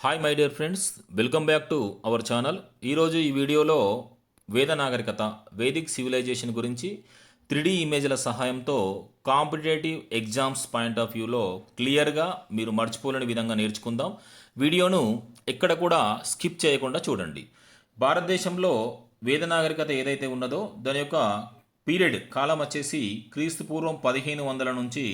Hi my dear friends welcome back to our channel ఈరోజు ఈ వీడియోలో వేద నాగరికత వేదిక్ సివిలైజేషన్ గురించి త్రీ ఇమేజ్ల సహాయంతో కాంపిటేటివ్ ఎగ్జామ్స్ పాయింట్ ఆఫ్ వ్యూలో క్లియర్గా మీరు మర్చిపోలేని విధంగా నేర్చుకుందాం. వీడియోను ఎక్కడ కూడా స్కిప్ చేయకుండా చూడండి. భారతదేశంలో వేద నాగరికత ఏదైతే ఉన్నదో దాని యొక్క పీరియడ్ కాలం వచ్చేసి క్రీస్తు పూర్వం పదిహేను వందల నుంచి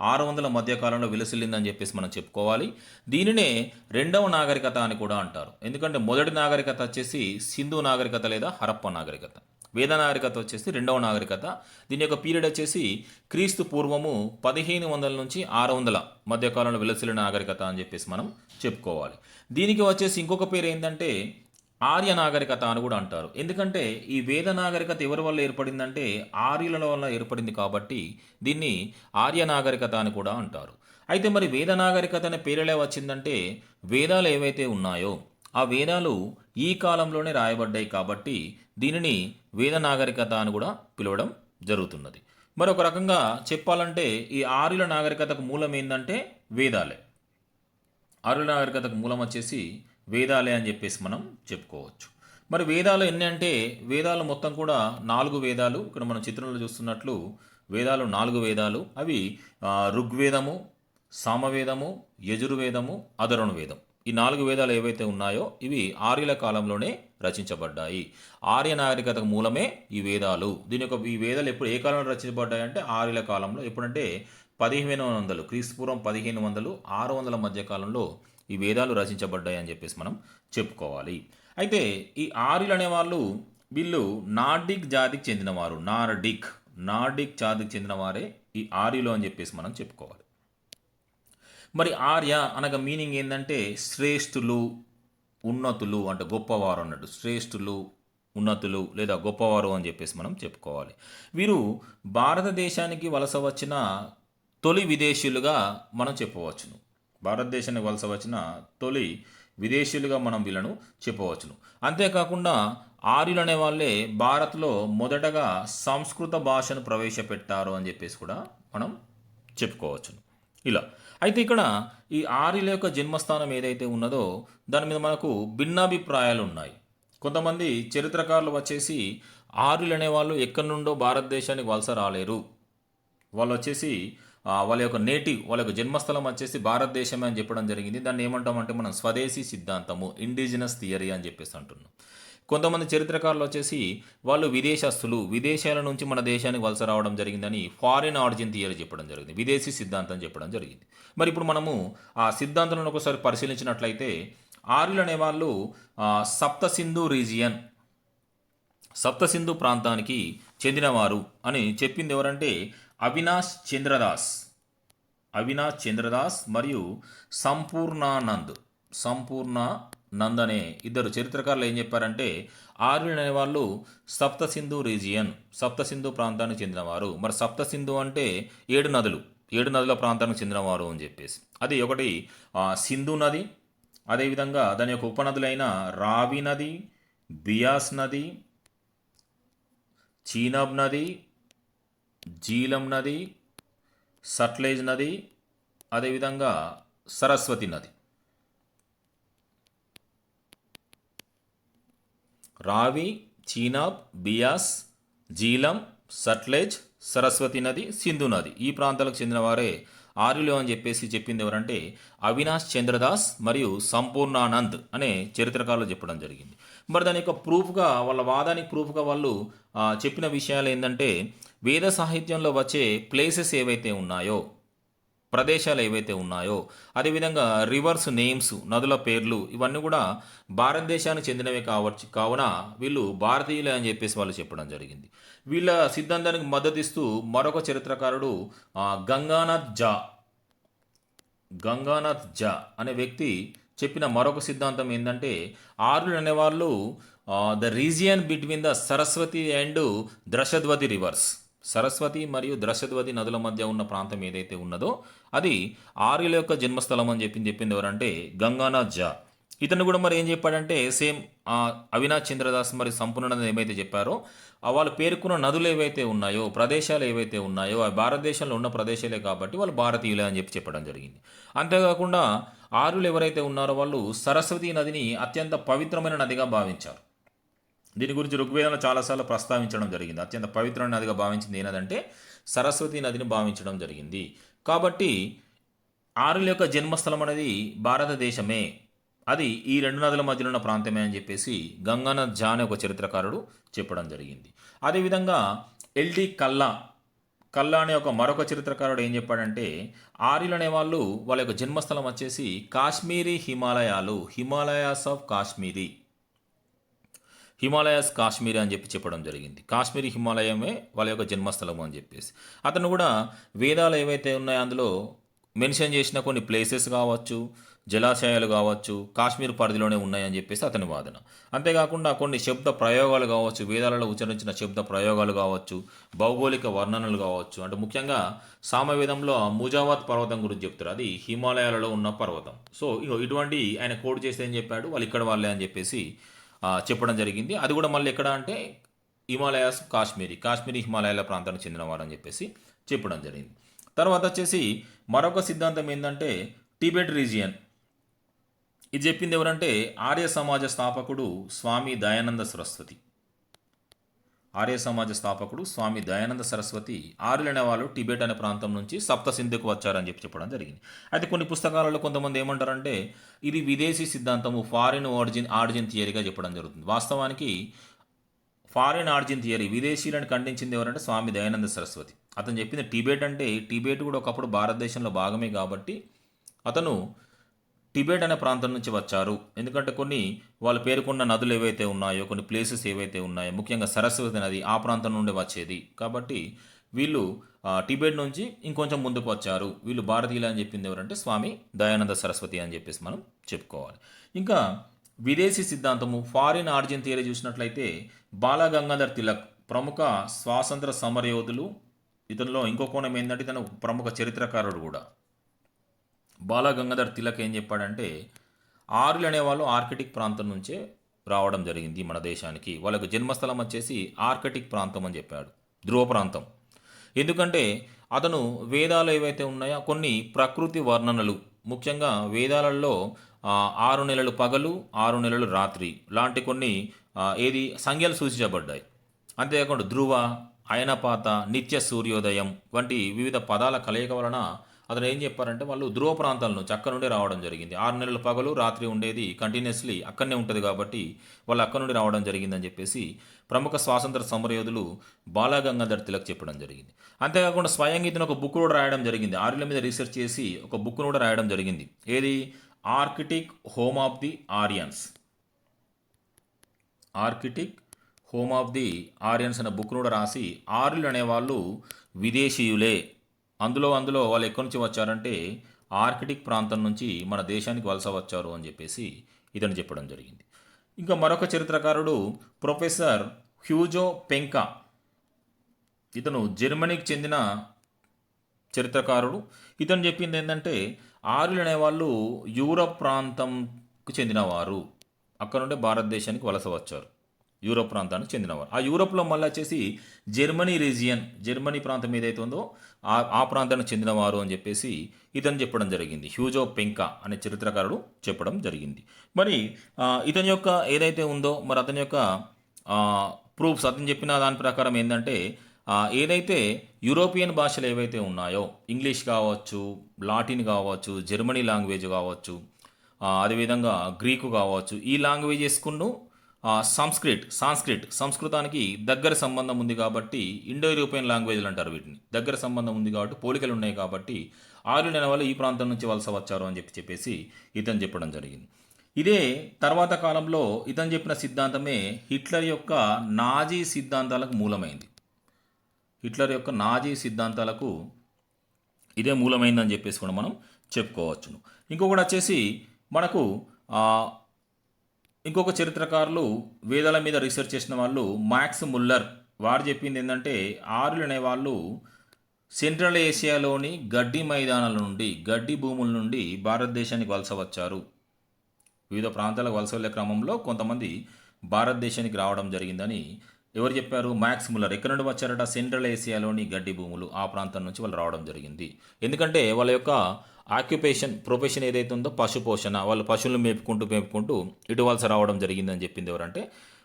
ఆరు వందల మధ్యకాలంలో విలసిల్లిందని చెప్పేసి మనం చెప్పుకోవాలి. దీనినే రెండవ నాగరికత అని కూడా అంటారు. ఎందుకంటే మొదటి నాగరికత వచ్చేసి సింధు నాగరికత లేదా హరప్ప నాగరికత. వేద నాగరికత వచ్చేసి రెండవ నాగరికత. దీని యొక్క పీరియడ్ వచ్చేసి క్రీస్తు పూర్వము పదిహేను వందల నుంచి ఆరు వందల మధ్యకాలంలో విలసిల్లిన నాగరికత అని చెప్పేసి మనం చెప్పుకోవాలి. దీనికి వచ్చేసి ఇంకొక పేరు ఏంటంటే ఆర్య నాగరికత అని కూడా అంటారు. ఎందుకంటే ఈ వేద నాగరికత ఎవరి వల్ల ఏర్పడిందంటే ఆర్యుల వల్ల ఏర్పడింది కాబట్టి దీన్ని ఆర్య నాగరికత అని కూడా అంటారు. అయితే మరి వేద నాగరికత అనే పేరులే వచ్చిందంటే వేదాలు ఏవైతే ఉన్నాయో ఆ వేదాలు ఈ కాలంలోనే రాయబడ్డాయి కాబట్టి దీనిని వేద నాగరికత అని కూడా పిలవడం జరుగుతున్నది. మరి ఒక రకంగా చెప్పాలంటే ఈ ఆర్యుల నాగరికతకు మూలం ఏంటంటే వేదాలే. ఆర్యుల నాగరికతకు మూలం వచ్చేసి వేదాలే అని చెప్పేసి మనం చెప్పుకోవచ్చు. మరి వేదాలు ఎన్ని అంటే వేదాలు మొత్తం కూడా నాలుగు వేదాలు. ఇక్కడ మనం చిత్రంలో చూస్తున్నట్లు వేదాలు నాలుగు వేదాలు. అవి ఋగ్వేదము సామవేదము యజుర్వేదము అదరుణ వేదం ఈ నాలుగు వేదాలు ఏవైతే ఉన్నాయో ఇవి ఆర్యుల కాలంలోనే రచించబడ్డాయి. ఆర్య నాగరికతకు మూలమే ఈ వేదాలు. దీని యొక్క ఈ వేదాలు ఎప్పుడు ఏ కాలంలో రచించబడ్డాయి అంటే ఆర్యుల కాలంలో. ఎప్పుడంటే పదిహేను వందలు క్రీస్తుపూర్వం పదిహేను వందలు ఆరు వందల మధ్య కాలంలో ఈ వేదాలు రచించబడ్డాయి అని చెప్పేసి మనం చెప్పుకోవాలి. అయితే ఈ ఆర్యులు అనేవాళ్ళు వీళ్ళు నార్డిక్ జాతికి చెందినవారు. నార్డిక్ నార్డిక్ జాతికి చెందినవారే ఈ ఆర్యులు అని చెప్పేసి మనం చెప్పుకోవాలి. మరి ఆర్య అనగా మీనింగ్ ఏంటంటే శ్రేష్ఠులు ఉన్నతులు అంటే గొప్పవారు అన్నట్టు. శ్రేష్ఠులు ఉన్నతులు లేదా గొప్పవారు అని చెప్పేసి మనం చెప్పుకోవాలి. వీరు భారతదేశానికి వలస వచ్చిన తొలి విదేశీయులుగా మనం చెప్పవచ్చును. భారతదేశానికి వలస వచ్చిన తొలి విదేశీయులుగా మనం వీళ్ళను చెప్పవచ్చును. అంతేకాకుండా ఆర్యులు అనే వాళ్ళే భారత్లో మొదటగా సంస్కృత భాషను ప్రవేశపెట్టారు అని చెప్పేసి కూడా మనం చెప్పుకోవచ్చును. ఇలా. అయితే ఇక్కడ ఈ ఆర్యుల యొక్క జన్మస్థానం ఏదైతే ఉన్నదో దాని మీద మనకు భిన్నాభిప్రాయాలు ఉన్నాయి. కొంతమంది చరిత్రకారులు వచ్చేసి ఆర్యులు అనేవాళ్ళు ఎక్కడి నుండో భారతదేశానికి వలస రాలేరు. వాళ్ళు వచ్చేసి వాళ్ళ యొక్క నేటివ్ వాళ్ళ యొక్క జన్మస్థలం వచ్చేసి భారతదేశమే అని చెప్పడం జరిగింది. దాన్ని ఏమంటామంటే మనం స్వదేశీ సిద్ధాంతము ఇండిజినస్ థియరీ అని చెప్పేసి అంటున్నాం. కొంతమంది చరిత్రకారులు వచ్చేసి వాళ్ళు విదేశస్తులు విదేశాల నుంచి మన దేశానికి వలస రావడం జరిగిందని ఫారిన్ ఆరిజిన్ థియరీ చెప్పడం జరిగింది విదేశీ సిద్ధాంతం చెప్పడం జరిగింది. మరి ఇప్పుడు మనము ఆ సిద్ధాంతాలను ఒకసారి పరిశీలించినట్లయితే ఆర్యులు అనేవాళ్ళు ఆ, సప్త సింధు రీజియన్ సప్తసింధు ప్రాంతానికి చెందినవారు అని చెప్పింది ఎవరంటే అవినాష్ చంద్రదాస్. అవినాష్ చంద్రదాస్ మరియు సంపూర్ణానంద్. సంపూర్ణానంద్ అనే ఇద్దరు చరిత్రకారులు ఏం చెప్పారంటే ఆర్యులు అనేవాళ్ళు సప్తసింధు రీజియన్ సప్తసింధు ప్రాంతానికి చెందినవారు. మరి సప్తసింధు అంటే ఏడు నదులు ఏడు నదుల ప్రాంతానికి చెందినవారు అని చెప్పేసి. అది ఒకటి సింధు నది అదేవిధంగా దాని యొక్క ఉపనదులైన రావి నది బియాస్ నది చీనాబ్ నది జీలం నది సట్లేజ్ నది అదేవిధంగా సరస్వతి నది. రావి చీనాబ్ బియాస్ జీలం సట్లేజ్ సరస్వతి నది సింధు నది. ఈ ప్రాంతాలకు చెందిన వారే ఆర్యులు అని చెప్పేసి చెప్పింది ఎవరంటే అవినాష్ చంద్రదాస్ మరియు సంపూర్ణానంద్ అనే చరిత్రకారులు చెప్పడం జరిగింది. మరి దాని యొక్క ప్రూఫ్గా వాళ్ళ వాదానికి ప్రూఫ్గా వాళ్ళు చెప్పిన విషయాలు ఏంటంటే వేద సాహిత్యంలో వచ్చే ప్లేసెస్ ఏవైతే ఉన్నాయో ప్రదేశాలు ఏవైతే ఉన్నాయో అదేవిధంగా రివర్స్ నేమ్స్ నదుల పేర్లు ఇవన్నీ కూడా భారతదేశానికి చెందినవే కావచ్చు కావున వీళ్ళు భారతీయులే అని చెప్పేసి వాళ్ళు చెప్పడం జరిగింది. వీళ్ళ సిద్ధాంతానికి మద్దతిస్తూ మరొక చరిత్రకారుడు గంగానాథ్ జా. గంగానాథ్ జా అనే వ్యక్తి చెప్పిన మరొక సిద్ధాంతం ఏంటంటే ఆర్యులు అనేవాళ్ళు the region between the Saraswati and Drishadvati rivers Saraswati మరియు ద్రషద్వతి నదుల మధ్య ఉన్న ప్రాంతం ఏదైతే ఉన్నదో అది ఆర్యుల యొక్క జన్మస్థలం అని చెప్పింది చెప్పింది ఎవరంటే గంగానాథ్ జా. ఇతను కూడా మరి ఏం చెప్పాడంటే సేమ్ ఆ అవినాష్ చంద్రదాస్ మరి సంపూర్ణ ఏమైతే చెప్పారో వాళ్ళు పేర్కొన్న నదులు ఏవైతే ఉన్నాయో ప్రదేశాలు ఏవైతే ఉన్నాయో ఆ భారతదేశంలో ఉన్న ప్రదేశాలే కాబట్టి వాళ్ళు భారతీయులే అని చెప్పి చెప్పడం జరిగింది. అంతేకాకుండా ఆరులు ఎవరైతే ఉన్నారో వాళ్ళు సరస్వతి నదిని అత్యంత పవిత్రమైన నదిగా భావించారు. దీని గురించి ఋగ్వేదంలో చాలాసార్లు ప్రస్తావించడం జరిగింది. అత్యంత పవిత్రమైన నదిగా భావించింది ఏనదంటే సరస్వతి నదిని భావించడం జరిగింది. కాబట్టి ఆరుల యొక్క జన్మస్థలం అనేది భారతదేశమే. అది ఈ రెండు నదుల మధ్యలో ఉన్న ప్రాంతమే అని చెప్పేసి గంగానాథ్ జా అనే ఒక చరిత్రకారుడు చెప్పడం జరిగింది. అదేవిధంగా ఎల్డి కల్లా కల్లా అనే ఒక మరొక చరిత్రకారుడు ఏం చెప్పాడంటే ఆర్యులు అనే వాళ్ళు వాళ్ళ యొక్క జన్మస్థలం వచ్చేసి కాశ్మీరీ హిమాలయాలు హిమాలయాస్ ఆఫ్ కాశ్మీరీ. హిమాలయాస్ కాశ్మీర్ అని చెప్పి చెప్పడం జరిగింది. కాశ్మీర్ హిమాలయమే వాళ్ళ యొక్క జన్మస్థలము అని చెప్పేసి. అతను కూడా వేదాలు ఏవైతే ఉన్నాయో అందులో మెన్షన్ చేసిన కొన్ని ప్లేసెస్ కావచ్చు జలాశయాలు కావచ్చు కాశ్మీర్ పరిధిలోనే ఉన్నాయని చెప్పేసి అతని వాదన. అంతేకాకుండా కొన్ని శబ్ద ప్రయోగాలు కావచ్చు వేదాలలో ఉచ్చరించిన శబ్ద ప్రయోగాలు కావచ్చు భౌగోళిక వర్ణనలు కావచ్చు. అంటే ముఖ్యంగా సామవేదంలో ముజావాత్ పర్వతం గురించి చెప్తారు. అది హిమాలయాలలో ఉన్న పర్వతం. సో ఇటువంటి ఆయన కోడ్ చేస్తే ఏం చెప్పాడు? వాళ్ళు ఇక్కడ వాళ్ళే అని చెప్పేసి చెప్పడం జరిగింది. అది కూడా మళ్ళీ ఎక్కడ అంటే హిమాలయాస్ కాశ్మీరీ కాశ్మీరీ హిమాలయాల ప్రాంతానికి చెందినవారు అని చెప్పేసి చెప్పడం జరిగింది. తర్వాత వచ్చేసి మరొక సిద్ధాంతం ఏంటంటే టిబెట్ రీజియన్. ఇది చెప్పింది ఎవరంటే ఆర్య సమాజ స్థాపకుడు స్వామి దయానంద సరస్వతి. ఆర్య సమాజ స్థాపకుడు స్వామి దయానంద సరస్వతి ఆర్యులు వాళ్ళు టిబెట్ అనే ప్రాంతం నుంచి సప్త సింధుకు వచ్చారని చెప్పి చెప్పడం జరిగింది. అయితే కొన్ని పుస్తకాలలో కొంతమంది ఏమంటారంటే ఇది విదేశీ సిద్ధాంతము ఫారిన్ ఆరిజిన్ ఆరిజిన్ థియరీగా చెప్పడం జరుగుతుంది. వాస్తవానికి ఫారిన్ ఆరిజిన్ థియరీ విదేశీయులను ఖండించింది ఎవరంటే స్వామి దయానంద సరస్వతి. అతను చెప్పింది టిబెట్ అంటే టిబెట్ కూడా ఒకప్పుడు భారతదేశంలో భాగమే కాబట్టి అతను టిబెట్ అనే ప్రాంతం నుంచి వచ్చారు. ఎందుకంటే కొన్ని వాళ్ళు పేర్కొన్న నదులు ఏవైతే ఉన్నాయో కొన్ని ప్లేసెస్ ఏవైతే ఉన్నాయో ముఖ్యంగా సరస్వతి నది ఆ ప్రాంతం నుండి వచ్చేది. కాబట్టి వీళ్ళు టిబెట్ నుంచి ఇంకొంచెం ముందుకు వచ్చారు. వీళ్ళు భారతీయులు అని చెప్పింది ఎవరంటే స్వామి దయానంద సరస్వతి అని చెప్పేసి మనం చెప్పుకోవాలి. ఇంకా విదేశీ సిద్ధాంతము ఫారిన్ ఆర్జిన్ థియరీ చూసినట్లయితే బాలగంగాధర్ తిలక్ ప్రముఖ స్వాతంత్ర సమరయోధులు ఇతనిలో ఇంకో కోణం ఏంటంటే ఇతను ప్రముఖ చరిత్రకారుడు కూడా. బాలగంగాధర్ తిలక్ ఏం చెప్పాడంటే ఆర్యులు అనేవాళ్ళు ఆర్కిటిక్ ప్రాంతం నుంచే రావడం జరిగింది మన దేశానికి. వాళ్ళకు జన్మస్థలం వచ్చేసి ఆర్కిటిక్ ప్రాంతం అని చెప్పాడు. ధ్రువ ప్రాంతం. ఎందుకంటే అతను వేదాలు ఏవైతే ఉన్నాయో కొన్ని ప్రకృతి వర్ణనలు. ముఖ్యంగా వేదాలలో ఆరు నెలలు పగలు ఆరు నెలలు రాత్రి లాంటి కొన్ని ఏది సంఖ్యలు సూచించబడ్డాయి. అంతేకాకుండా ధ్రువ అయనపాత నిత్య సూర్యోదయం వంటి వివిధ పదాల కలయిక వలన అతను ఏం చెప్పారంటే వాళ్ళు ధ్రువ ప్రాంతాల నుంచి అక్కడ నుండి రావడం జరిగింది. ఆరు నెలల పగలు రాత్రి ఉండేది కంటిన్యూస్లీ అక్కడనే ఉంటుంది కాబట్టి వాళ్ళు అక్కడ నుండి రావడం జరిగిందని చెప్పేసి ప్రముఖ స్వాతంత్ర సమరయోధులు బాలగంగాధర్ తిలక్ చెప్పడం జరిగింది. అంతేకాకుండా స్వయంగా ఇతను ఒక బుక్ కూడా రాయడం జరిగింది. ఆర్యుల మీద రీసెర్చ్ చేసి ఒక బుక్ కూడా రాయడం జరిగింది. ఏది? Arctic home of the Aryans Arctic home of the Aryans అనే బుక్ కూడా రాసి ఆర్యులు అనేవాళ్ళు విదేశీయులే అందులో అందులో వాళ్ళు ఎక్కడి నుంచి వచ్చారంటే ఆర్కిటిక్ ప్రాంతం నుంచి మన దేశానికి వలస వచ్చారు అని చెప్పేసి ఇతను చెప్పడం జరిగింది. ఇంకా మరొక చరిత్రకారుడు ప్రొఫెసర్ హ్యూజో పెంకా. ఇతను జర్మనీకి చెందిన చరిత్రకారుడు. ఇతను చెప్పింది ఏంటంటే ఆర్యులు అనేవాళ్ళు యూరప్ ప్రాంతంకు చెందినవారు. అక్కడ నుండి భారతదేశానికి వలస వచ్చారు. యూరోప్ ప్రాంతానికి చెందినవారు. ఆ యూరప్లో మళ్ళీ వచ్చేసి జర్మనీ రీజియన్ జర్మనీ ప్రాంతం ఏదైతే ఉందో ఆ ఆ ప్రాంతానికి చెందినవారు అని చెప్పేసి ఇతను చెప్పడం జరిగింది. హ్యూజో పెంకా అనే చరిత్రకారుడు చెప్పడం జరిగింది. మరి ఇతని యొక్క ఏదైతే ఉందో మరి అతని యొక్క ప్రూఫ్స్ అతను చెప్పిన దాని ప్రకారం ఏంటంటే ఏదైతే యూరోపియన్ భాషలు ఏవైతే ఉన్నాయో ఇంగ్లీష్ కావచ్చు లాటిన్ కావచ్చు జర్మనీ లాంగ్వేజ్ కావచ్చు అదేవిధంగా గ్రీకు కావచ్చు ఈ లాంగ్వేజెస్కును ఆ, సంస్క్రిట్ సాంస్క్రిట్ సంస్కృతానికి దగ్గర సంబంధం ఉంది కాబట్టి ఇండో యూరోపియన్ లాంగ్వేజ్లు అంటారు వీటిని. దగ్గర సంబంధం ఉంది కాబట్టి పోలికలు ఉన్నాయి కాబట్టి ఆర్యులు అనే వాళ్ళు ఈ ప్రాంతం నుంచి వలస వచ్చారు అని చెప్పి చెప్పేసి ఇతను చెప్పడం జరిగింది. ఇదే తర్వాత కాలంలో ఇతను చెప్పిన సిద్ధాంతమే హిట్లర్ యొక్క నాజీ సిద్ధాంతాలకు మూలమైంది. హిట్లర్ యొక్క నాజీ సిద్ధాంతాలకు ఇదే మూలమైందని చెప్పేసి కూడా మనం చెప్పుకోవచ్చును. ఇంకొకటి వచ్చేసి మనకు ఇంకొక చరిత్రకారులు వేదాల మీద రీసెర్చ్ చేసిన వాళ్ళు మ్యాక్స్ ముల్లర్. వారు చెప్పింది ఏంటంటే ఆర్యులు అనేవాళ్ళు సెంట్రల్ ఏషియాలోని గడ్డి మైదానాల నుండి గడ్డి భూముల నుండి భారతదేశానికి వలస వచ్చారు. వివిధ ప్రాంతాలకు వలస వెళ్ళే క్రమంలో కొంతమంది భారతదేశానికి రావడం జరిగిందని ఎవరు చెప్పారు? Max Muller. ఎక్కడి నుండి వచ్చారట? సెంట్రల్ ఏషియాలోని గడ్డి భూములు ఆ ప్రాంతం నుంచి వాళ్ళు రావడం జరిగింది. ఎందుకంటే వాళ్ళ యొక్క ఆక్యుపేషన్ ప్రొఫెషన్ ఏదైతే ఉందో పశుపోషణ వాళ్ళు పశువులను మేపుకుంటూ మేపుకుంటూ ఇటువలస రావడం జరిగిందని చెప్పింది ఎవరంటే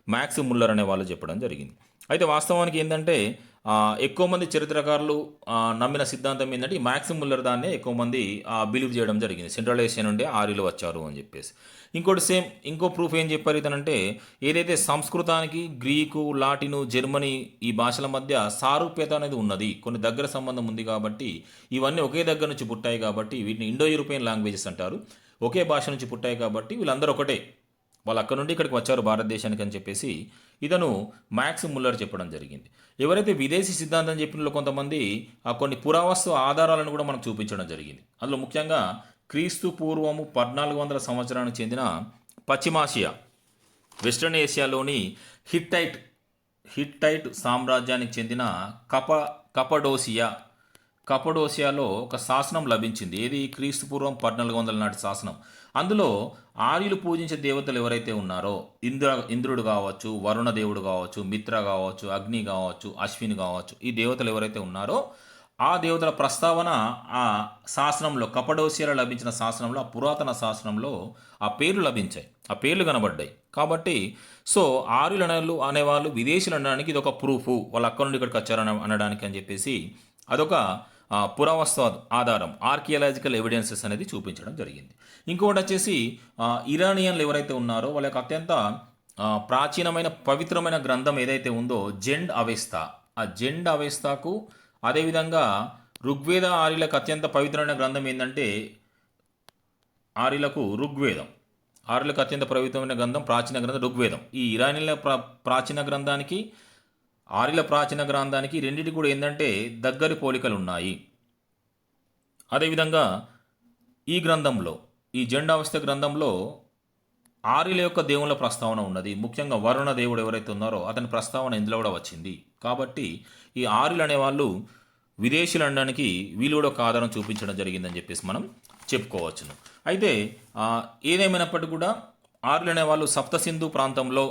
మ్యాక్స్ ముల్లర్ అనే వాళ్ళు చెప్పడం జరిగింది. అయితే వాస్తవానికి ఏంటంటే ఎక్కువ మంది చరిత్రకారులు నమ్మిన సిద్ధాంతం ఏంటంటే ఈ మ్యాక్స్ ముల్లర్ దాన్నే ఎక్కువ మంది బిలీవ్ చేయడం జరిగింది. సెంట్రల్ ఏషియా నుండి ఆర్యులు వచ్చారు అని చెప్పేసి. ఇంకోటి సేమ్ ఇంకో ప్రూఫ్ ఏం చెప్పారు ఇతనంటే ఏదైతే సంస్కృతానికి గ్రీకు లాటిను జర్మనీ ఈ భాషల మధ్య సారూప్యత అనేది ఉన్నది కొన్ని దగ్గర సంబంధం ఉంది కాబట్టి ఇవన్నీ ఒకే దగ్గర నుంచి పుట్టాయి కాబట్టి వీటిని ఇండో యూరోపియన్ లాంగ్వేజెస్ అంటారు. ఒకే భాష నుంచి పుట్టాయి కాబట్టి వీళ్ళందరూ ఒకటే. వాళ్ళు అక్కడ నుండి ఇక్కడికి వచ్చారు భారతదేశానికి అని చెప్పేసి ఇతను మ్యాక్స్ ముల్లర్ చెప్పడం జరిగింది. ఎవరైతే విదేశీ సిద్ధాంతం చెప్పినలో కొంతమంది ఆ కొన్ని పురావస్తు ఆధారాలను కూడా మనకు చూపించడం జరిగింది. అందులో ముఖ్యంగా క్రీస్తు పూర్వము పద్నాలుగు వందల సంవత్సరానికి చెందిన పశ్చిమాసియా వెస్ట్రన్ ఏషియాలోని హిట్టైట్ హిట్టైట్ సామ్రాజ్యానికి చెందిన కప కపడోసియా కపడోసియాలో ఒక శాసనం లభించింది. ఏది? క్రీస్తు పూర్వం పద్నాలుగు వందల నాటి శాసనం. అందులో ఆర్యులు పూజించే దేవతలు ఎవరైతే ఉన్నారో ఇంద్ర ఇంద్రుడు కావచ్చు వరుణ దేవుడు కావచ్చు మిత్ర కావచ్చు అగ్ని కావచ్చు అశ్విని కావచ్చు ఈ దేవతలు ఎవరైతే ఉన్నారో ఆ దేవతల ప్రస్తావన ఆ శాసనంలో కపడోసియాలో లభించిన శాసనంలో ఆ పురాతన శాసనంలో ఆ పేర్లు లభించాయి. ఆ పేర్లు కనబడ్డాయి. కాబట్టి సో ఆర్యులు అనేవాళ్ళు అనేవాళ్ళు విదేశీయులు అనడానికి ఇది ఒక ప్రూఫ్. వాళ్ళు అక్కడ నుండి ఇక్కడికి వచ్చారు అనడానికి అని చెప్పేసి అదొక పురావస్తు ఆధారం ఆర్కియాలజికల్ ఎవిడెన్సెస్ అనేది చూపించడం జరిగింది. ఇంకొకటి వచ్చేసి ఇరానియన్లు ఎవరైతే ఉన్నారో వాళ్ళ యొక్క అత్యంత ప్రాచీనమైన పవిత్రమైన గ్రంథం ఏదైతే ఉందో జెండ్ అవెస్తా. ఆ జెండ్ అవేస్తాకు అదేవిధంగా ఋగ్వేద ఆర్యులకు అత్యంత పవిత్రమైన గ్రంథం ఏంటంటే ఆర్యులకు ఋగ్వేదం. ఆర్యులకు అత్యంత పవిత్రమైన గ్రంథం ప్రాచీన గ్రంథం ఋగ్వేదం. ఈ ఇరానీల ప్రా ప్రాచీన గ్రంథానికి ఆర్యుల ప్రాచీన గ్రంథానికి రెండింటి కూడా ఏంటంటే దగ్గరి పోలికలు ఉన్నాయి అదేవిధంగా ఈ గ్రంథంలో ఈ జెండావస్థ గ్రంథంలో ఆర్యుల యొక్క దేవుళ్ళ ప్రస్తావన ఉన్నది. ముఖ్యంగా వరుణ దేవుడు ఎవరైతే ఉన్నారో అతని ప్రస్తావన ఇందులో కూడా వచ్చింది. కాబట్టి ఈ ఆర్యులు అనేవాళ్ళు విదేశీయులు అనడానికి వీళ్ళు కూడా ఒక ఆధారం చూపించడం జరిగిందని చెప్పేసి మనం చెప్పుకోవచ్చును. అయితే ఏదేమైనప్పటికీ కూడా ఆర్యులు అనేవాళ్ళు సప్తసింధు ప్రాంతంలో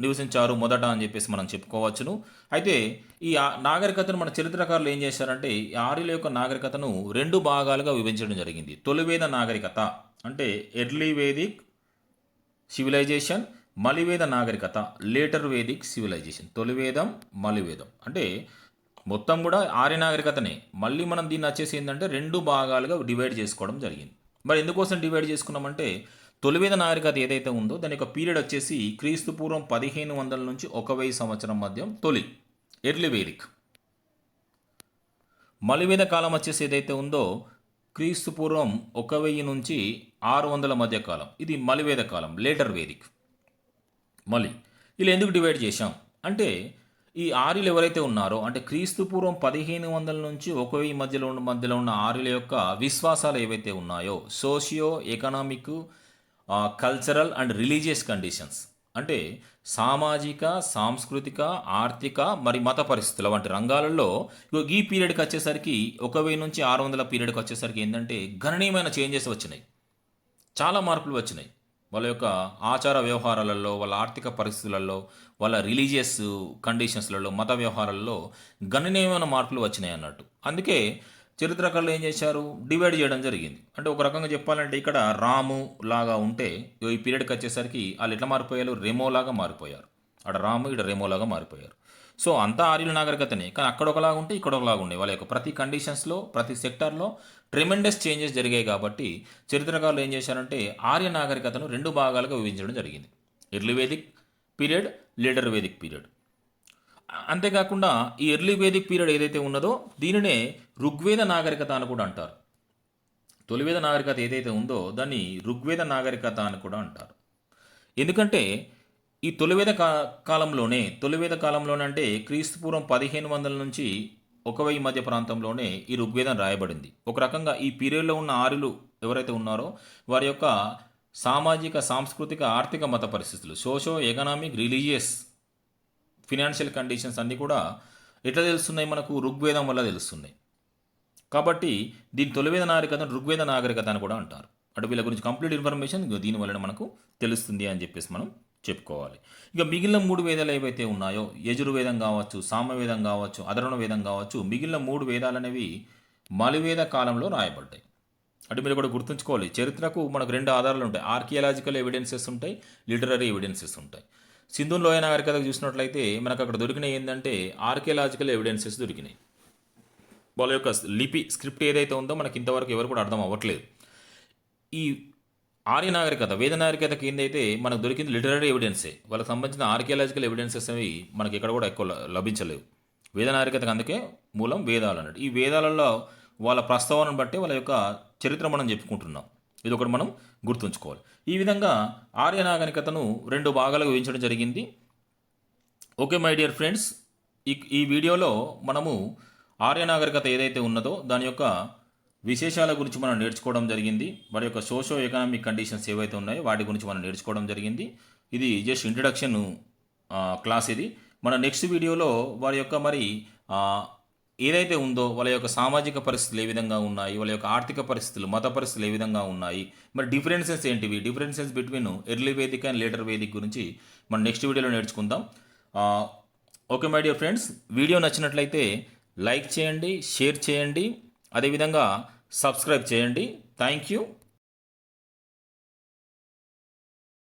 నివసించారు మొదట అని చెప్పేసి మనం చెప్పుకోవచ్చును. అయితే ఈ నాగరికతను మన చరిత్రకారులు ఏం చేశారంటే ఈ ఆర్యుల యొక్క నాగరికతను రెండు భాగాలుగా విభజించడం జరిగింది. తొలివేద నాగరికత అంటే ఎర్లీ వేదిక్ సివిలైజేషన్ మలివేద నాగరికత లేటర్ వేదిక్ సివిలైజేషన్. తొలివేదం మలివేదం. అంటే మొత్తం కూడా ఆర్య నాగరికతనే. మళ్ళీ మనం దీన్ని వచ్చేసి ఏంటంటే రెండు భాగాలుగా డివైడ్ చేసుకోవడం జరిగింది. మరి ఎందుకోసం డివైడ్ చేసుకున్నామంటే తొలివేద నాగరికత ఏదైతే ఉందో దాని యొక్క పీరియడ్ వచ్చేసి క్రీస్తు పూర్వం పదిహేను వందల నుంచి ఒక వెయ్యి సంవత్సరం మధ్య తొలి ఎర్లీ వేదిక్. మలివేద కాలం వచ్చేసి ఏదైతే ఉందో క్రీస్తు పూర్వం ఒక వెయ్యి నుంచి ఆరు వందల మధ్య కాలం. ఇది మలివేద కాలం లేటర్ వేదిక్. మలి ఇలా ఎందుకు డివైడ్ చేశాం? అంటే ఈ ఆర్యులు ఎవరైతే ఉన్నారో అంటే క్రీస్తు పూర్వం పదిహేను వందల నుంచి ఒక వెయ్యి మధ్యలో ఉన్న మధ్యలో ఉన్న ఆర్యుల యొక్క విశ్వాసాలు ఏవైతే ఉన్నాయో socio economic cultural and religious conditions అంటే సామాజిక సాంస్కృతిక ఆర్థిక మరి మత పరిస్థితుల వంటి రంగాలలో ఈ పీరియడ్కి వచ్చేసరికి ఒక వెయ్యి నుంచి ఆరు వందల పీరియడ్కి వచ్చేసరికి ఏంటంటే గణనీయమైన చేంజెస్ వచ్చినాయి. చాలా మార్పులు వచ్చినాయి. వాళ్ళ యొక్క ఆచార వ్యవహారాలలో వాళ్ళ ఆర్థిక పరిస్థితులలో వాళ్ళ రిలీజియస్ కండిషన్స్లలో మత వ్యవహారాలలో గణనీయమైన మార్పులు వచ్చినాయి అన్నట్టు. అందుకే చరిత్రకారులు ఏం చేశారు? డివైడ్ చేయడం జరిగింది. అంటే ఒక రకంగా చెప్పాలంటే ఇక్కడ రాము లాగా ఉంటే ఈ పీరియడ్కి వచ్చేసరికి వాళ్ళు ఎట్లా మారిపోయారు? రెమోలాగా మారిపోయారు. అక్కడ రాము ఇక్కడ రెమోలాగా మారిపోయారు. సో అంతా ఆర్యుల నాగరికతనే. కానీ అక్కడ ఒకలాగా ఉంటే ఇక్కడ ఒకలాగా ఉండే వాళ్ళ యొక్క ప్రతి కండిషన్స్లో ప్రతి సెక్టార్లో ట్రెమెండస్ చేంజెస్ జరిగాయి కాబట్టి చరిత్రకారులు ఏం చేశారంటే ఆర్య నాగరికతను రెండు భాగాలుగా విభజించడం జరిగింది. Early Vedic period later Vedic period. అంతేకాకుండా ఈ ఎర్లీ వేదిక్ పీరియడ్ ఏదైతే ఉన్నదో దీనినే ఋగ్వేద నాగరికత అని కూడా అంటారు. తొలివేద నాగరికత ఏదైతే ఉందో దాన్ని ఋగ్వేద నాగరికత అని కూడా అంటారు. ఎందుకంటే ఈ తొలివేద కా కాలంలోనే తొలివేద కాలంలోనే అంటే క్రీస్తుపూర్వం పదిహేను వందల నుంచి ఒక వెయ్యి మధ్య ప్రాంతంలోనే ఈ ఋగ్వేదం రాయబడింది. ఒక రకంగా ఈ పీరియడ్లో ఉన్న ఆరులు ఎవరైతే ఉన్నారో వారి యొక్క సామాజిక సాంస్కృతిక ఆర్థిక మత పరిస్థితులు socio economic religious financial conditions అన్నీ కూడా ఎట్లా తెలుస్తున్నాయి మనకు? ఋగ్వేదం వల్ల తెలుస్తున్నాయి. కాబట్టి దీని తొలివేద నాగరికత ఋగ్వేద నాగరికత అని కూడా అంటారు. అంటే వీళ్ళ గురించి కంప్లీట్ ఇన్ఫర్మేషన్ ఇగో దీని వలన మనకు తెలుస్తుంది అని చెప్పేసి మనం చెప్పుకోవాలి. ఇక మిగిలిన మూడు వేదాలు ఏవైతే ఉన్నాయో యజుర్వేదం కావచ్చు సామవేదం కావచ్చు అధర్వణ వేదం కావచ్చు మిగిలిన మూడు వేదాలు అనేవి మలివేద కాలంలో రాయబడ్డాయి. అంటే మీరు కూడా గుర్తుంచుకోవాలి చరిత్రకు మనకు రెండు ఆధారాలు ఉంటాయి. ఆర్కియలాజికల్ ఎవిడెన్సెస్ ఉంటాయి లిటరరీ ఎవిడెన్సెస్ ఉంటాయి. సింధు లోయ నాగరికతకు చూసినట్లయితే మనకు అక్కడ దొరికినాయి ఏంటంటే ఆర్కియలాజికల్ ఎవిడెన్సెస్ దొరికినాయి. వాళ్ళ యొక్క లిపి స్క్రిప్ట్ ఏదైతే ఉందో మనకి ఇంతవరకు ఎవరు కూడా అర్థం అవ్వట్లేదు. ఈ ఆర్య నాగరికత వేద నాగరికత ఏందైతే మనకు దొరికింది లిటరరీ ఎవిడెన్సే. వాళ్ళకి సంబంధించిన ఆర్కియాలజికల్ ఎవిడెన్సెస్ అనేవి మనకి ఇక్కడ కూడా ఎక్కువ లభించలేవు. వేద నాగరికతకు అందుకే మూలం వేదాలు అన్నట్టు. ఈ వేదాలలో వాళ్ళ ప్రస్తావనను బట్టి వాళ్ళ యొక్క చరిత్ర మనం చెప్పుకుంటున్నాం. ఇది ఒకటి మనం గుర్తుంచుకోవాలి. ఈ విధంగా ఆర్య నాగరికతను రెండు భాగాలుగా విభజించడం జరిగింది. ఓకే మై డియర్ ఫ్రెండ్స్ ఈ ఈ వీడియోలో మనము ఆర్య నాగరికత ఏదైతే ఉన్నదో దాని యొక్క విశేషాల గురించి మనం నేర్చుకోవడం జరిగింది. వాటి యొక్క సోషో ఎకనామిక్ కండిషన్స్ ఏవైతే ఉన్నాయో వాటి గురించి మనం నేర్చుకోవడం జరిగింది. ఇది జస్ట్ ఇంట్రడక్షన్ క్లాస్ ఇది. మన నెక్స్ట్ వీడియోలో వారి యొక్క మరి ఏదైతే ఉందో వాళ్ళ యొక్క సామాజిక పరిస్థితులు ఏ విధంగా ఉన్నాయి వాళ్ళ యొక్క ఆర్థిక పరిస్థితులు మత పరిస్థితులు ఏ విధంగా ఉన్నాయి మరి డిఫరెన్సెస్ ఏంటివి differences between early Vedic and later Vedic గురించి మనం నెక్స్ట్ వీడియోలో నేర్చుకుందాం. Okay my dear friends video నచ్చినట్లయితే లైక్ చేయండి షేర్ చేయండి అదేవిధంగా సబ్స్క్రైబ్ చేయండి. Thank you.